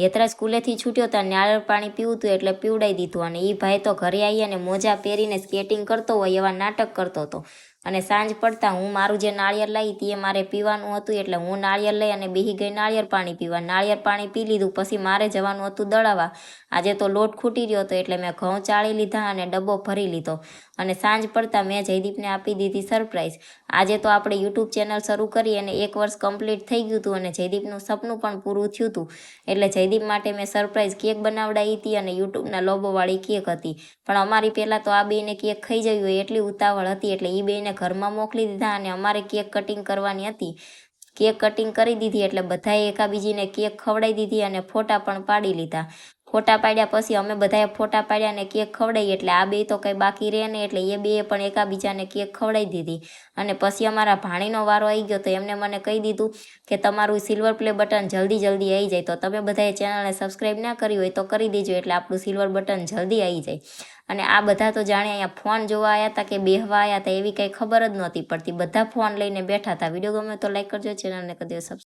હેતરા સ્કૂલેથી છૂટ્યો તો નાળિયેર પાણી પીવું હતું એટલે પીવડાવી દીધું અને એ ભાઈ તો ઘરે આવી અને મોજા પહેરીને સ્કેટિંગ કરતો હોય એવા નાટક કરતો હતો. અને સાંજ પડતા હું મારું જે નાળિયેર લાવી તે મારે પીવાનું હતું એટલે હું નાળિયેર લઈ અને બેહી ગઈ નાળિયેર પાણી પીવા. નાળિયેર પાણી પી લીધું, પછી મારે જવાનું હતું દળાવા. આજે તો લોટ ખૂટી રહ્યો હતો એટલે મેં ઘઉં ચાળી લીધા અને ડબ્બો ભરી લીધો. અને સાંજ પડતા મેં જયદીપને આપી દીધી સરપ્રાઈઝ. આજે તો આપણે યુટ્યુબ ચેનલ શરૂ કરી અને એક વર્ષ કમ્પ્લીટ થઈ ગયું હતું અને જયદીપનું સપનું પણ પૂરું થયું હતું. એટલે જયદીપ માટે મેં સરપ્રાઈઝ કેક બનાવડાવી હતી અને યુટ્યુબના લોબોવાળી કેક હતી. પણ અમારી પહેલાં તો આ બેને કેક ખાઈ જવી હોય એટલી ઉતાવળ હતી એટલે એ બેને ઘરમાં મોકલી દીધા અને અમારે કેક કટિંગ કરવાની હતી. કેક કટિંગ કરી દીધી એટલે બધાએ એકાબીજીને કેક ખવડાવી દીધી અને ફોટા પણ પાડી લીધા. ફોટા પાડ્યા પછી અમે બધાએ ફોટા પાડ્યા અને કેક ખવડાવી એટલે આ બે તો કંઈ બાકી રહે નહીં એટલે એ બેએ પણ એકાબીજાને કેક ખવડાવી દીધી. અને પછી અમારા ભાણીનો વારો આવી ગયો તો એમને મને કહી દીધું કે તમારું સિલ્વર પ્લે બટન જલ્દી જલ્દી આવી જાય. તો તમે બધાએ ચેનલને સબસ્ક્રાઈબ ના કરી હોય તો કરી દેજો એટલે આપણું સિલ્વર બટન જલ્દી આવી જાય. અને આ બધા તો જાણે અહીંયા ફોન જોવા આવ્યા હતા કે બેહવા આવ્યા હતા એવી કંઈ ખબર જ નહોતી પડતી. બધા ફોન લઈને બેઠા હતા વીડિયો ગમે તો લાઈક કરજો, ચેનલને કરી દો સબસ્ક્રાઈબ